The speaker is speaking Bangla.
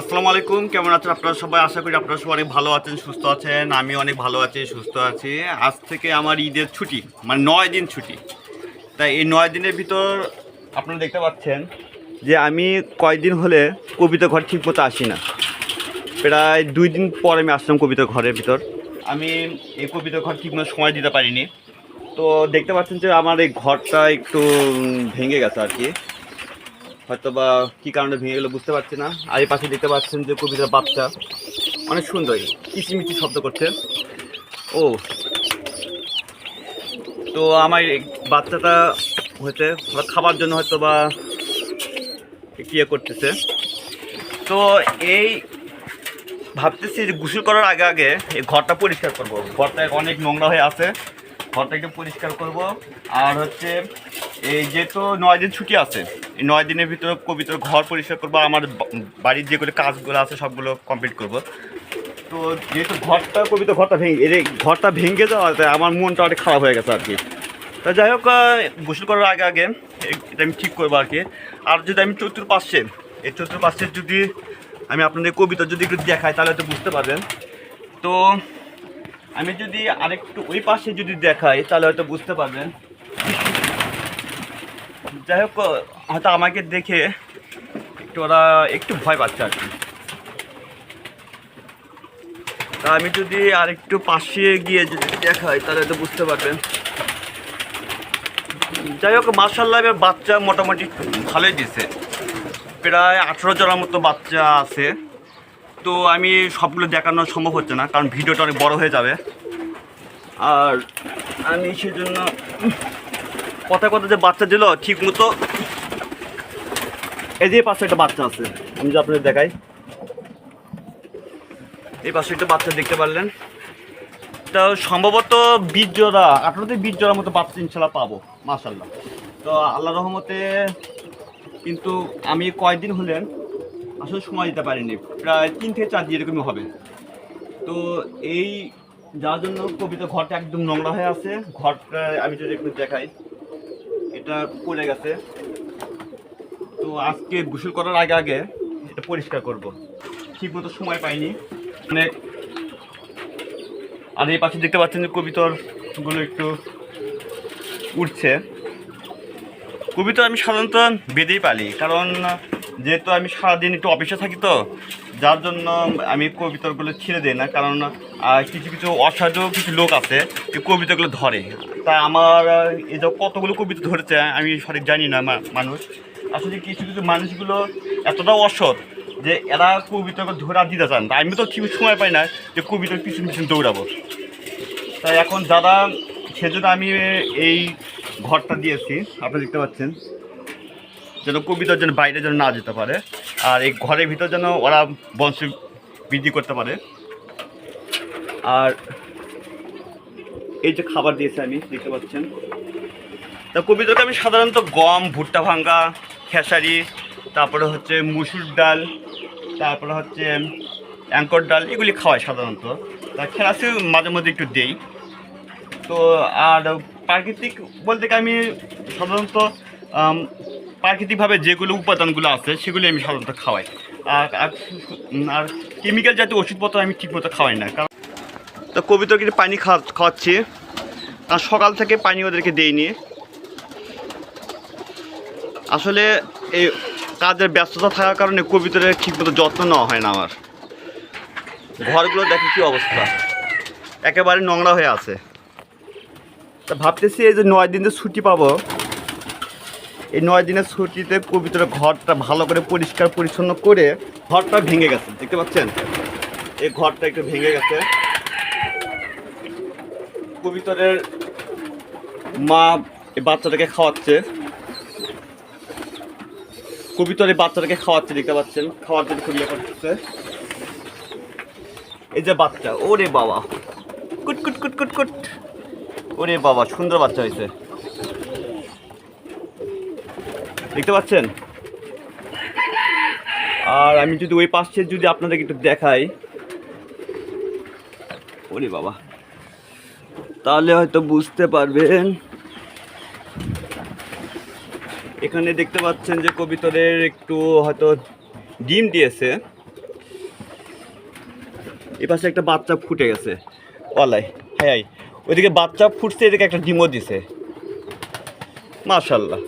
আসসালামু আলাইকুম, কেমন আছেন আপনারা সবাই? আশা করি আপনারা সবাই ভালো আছেন, সুস্থ আছেন আমি অনেক ভালো আছি, সুস্থ আছি। আজ থেকে আমার ঈদের ছুটি মানে নয় দিন ছুটি। তাই এই নয় দিনের ভিতর আপনারা দেখতে পাচ্ছেন যে আমি কয়েকদিন হলে কবিতা ঘর ঠিক মতো আসি না। প্রায় দুই দিন পর আমি আসলাম কবিতা ঘরের ভিতর। আমি এই কবিতা ঘর ঠিক মতো সময় দিতে পারিনি। তো দেখতে পাচ্ছেন যে আমার এই ঘরটা একটু ভেঙে গেছে আর কি। হয়তো বা কী কারণে ভেঙে গেলো বুঝতে পারছি না। আর এই পাশে দেখতে পাচ্ছেন যে কবিতার বাচ্চা অনেক সুন্দর কিচিমিচি শব্দ করছে। ও। তো আমার বাচ্চাটা হয়েছে, বা খাবার জন্য হয়তো বা ইয়ে করতেছে। তো এই ভাবতেছি যে গোসল করার আগে আগে এই ঘরটা পরিষ্কার করব। ঘরটা অনেক নোংরা হয়ে আছে। ঘরটা একটু পরিষ্কার করব। আর হচ্ছে এই যেহেতু নয় দিন ছুটি আছে, এই নয় দিনের ভিতরে কবিতার ঘর পরিষ্কার করব আমার বাড়ির যেগুলো কাজগুলো আছে সবগুলো কমপ্লিট করব। তো যেহেতু ঘরটা কবিতা ঘরটা ভেঙে, এই ঘরটা ভেঙে যাওয়াতে আমার মনটা অনেক খারাপ হয়ে গেছে আর কি। তা যাই হোক গোসল করার আগে আগে এটা আমি ঠিক করব আর কি। আর যদি আমি চতুর্পাশে, এই চতুর্পাশে যদি আমি আপনাদের কবিতা যদি একটু দেখাই, তাহলে তো বুঝতে পারবেন। তো আমি যদি আরেকটু ওই পাশে যদি দেখাই, তাহলে হয়তো বুঝতে পারবেন। যাই হোক হয়তো আমাকে দেখে একটু ওরা একটু ভয় পাচ্ছে আর কি। তা আমি যদি আরেকটু পাশে গিয়ে যদি দেখাই তাহলে তো বুঝতে পারবেন। যাই হোক মার্শাল্লাহ বাচ্চা মোটামুটি ভালোই দিছে। প্রায় আঠেরো জনের মতো বাচ্চা আছে। তো আমি সবগুলো দেখানো সম্ভব হচ্ছে না, কারণ ভিডিওটা অনেক বড় হয়ে যাবে। আর আমি সেজন্য কথা কথা যে বাচ্চা দিল, ঠিক মতো এই যে পাশে একটা বাচ্চা আছে, আমি যে আপনাদের দেখাই। এই পাশে একটা বাচ্চা দেখতে পারলেন। তো সম্ভবত বীজ জোড়া আঠারোতে বীজ জোড়ার মতো বাচ্চা ইনশাল্লাহ পাবো মাসাল্লাহ তো আল্লাহ রহমতে কিন্তু আমি কয়েকদিন হলেন, আসলে সময় দিতে পারিনি, প্রায় তিন থেকে চার দিন এরকমই হবে। তো এই, যার জন্য কবিতা ঘরটা একদম নোংরা হয়ে আছে, ঘরটা আমি যদি একটু দেখাই। এটা পড়ে গেছে। তো আজকে গোসল করার আগে আগে এটা পরিষ্কার করব। ঠিক মতো সময় পাইনি। অনেক আর এই পাশে দেখতে পাচ্ছেন যে কবিতরগুলো একটু উঠছে। কবিতা আমি সাধারণত বেঁধেই পালি, কারণ যেহেতু আমি সারাদিন একটু অফিসে থাকি তো যার জন্য আমি কবিতাগুলো ছেড়ে দিই না, কারণ কিছু কিছু অসাধু কিছু লোক আছে এই কবিতাগুলো ধরে। তা আমার এই যে কতগুলো কবিতা ধরেছে, আমি সঠিক জানি না মানুষ। আসলে কিছু কিছু মানুষগুলো এতটা অসৎ যে এরা কবিতাগুলো ধরে আর দিতে চান আমি তো ঠিক সময় পাই না যে কবিতার পিছন পিছন দৌড়াবো। তাই এখন যারা সেজন্য আমি এই ঘরটা দিয়েছি আপনি দেখতে পাচ্ছেন যেন কবিতার যেন বাইরে যেন না যেতে পারে। আর এই ঘরের ভিতর যেন ওরা বংশ বৃদ্ধি করতে পারে। আর এই যে খাবার দিয়েছি আমি, দেখতে পাচ্ছেন। তা কবিতাকে আমি সাধারণত গম, ভুট্টা ভাঙ্গা, খেসারি, তারপরে হচ্ছে মুসুর ডাল, তারপরে হচ্ছে অ্যাঙ্কর ডাল, এগুলি খাওয়াই সাধারণত। তা খেলাসি মাঝে মধ্যে একটু দেই। তো আর প্রাকৃতিক বলতে আমি সাধারণত প্রাকৃতিকভাবে যেগুলো উপাদানগুলো আছে সেগুলি আমি সাধারণত খাওয়াই। আর, আর- কেমিক্যাল জাতীয় ওষুধপত্র আমি ঠিকমতো খাওয়াই না, কারণ তো কবিতা কিছু পানি খাওয়া, খাওয়াচ্ছি। আর সকাল থেকে পানি ওদেরকে দেইনি। আসলে এই কাজের ব্যস্ততা থাকার কারণে কবিতার ঠিকমতো যত্ন নেওয়া হয় না আমার। ঘরগুলো দেখে কি অবস্থা। একেবারে নোংরা হয়ে আছে। তা ভাবতেছি এই যে নয় দিনের ছুটি পাবো এই নয় দিনের ছুটিতে কবিতার ঘরটা ভালো করে পরিষ্কার পরিচ্ছন্ন করে ঘরটা ভেঙে গেছে, দেখতে পাচ্ছেন? এই ঘরটা একটু ভেঙে গেছে। কবিতরের মা এই বাচ্চাটাকে খাওয়াচ্ছে। কবিতর বাচ্চাটাকে খাওয়াচ্ছে, দেখতে পাচ্ছেন? খাওয়ার জন্য খুব ইয়ে এই যে বাচ্চা, ওরে বাবা। কুট কুট কুট কুট কুট। ওরে বাবা, সুন্দর বাচ্চা হয়েছে। দেখতে পাচ্ছেন? আর আমি যদি ওই পাশে যদি আপনাদের একটু দেখাই। ওরে বাবা। তাহলে হয়তো বুঝতে পারবেন। এখানে দেখতে পাচ্ছেন যে কবিতরের একটু হয়তো ডিম দিয়েছে। এই পাশে একটা বাচ্চা ফুটে গেছে। হাই হাই। ওইদিকে বাচ্চা ফুটছে, এদিকে একটা ডিমও দিছে। মাশাল্লাহ।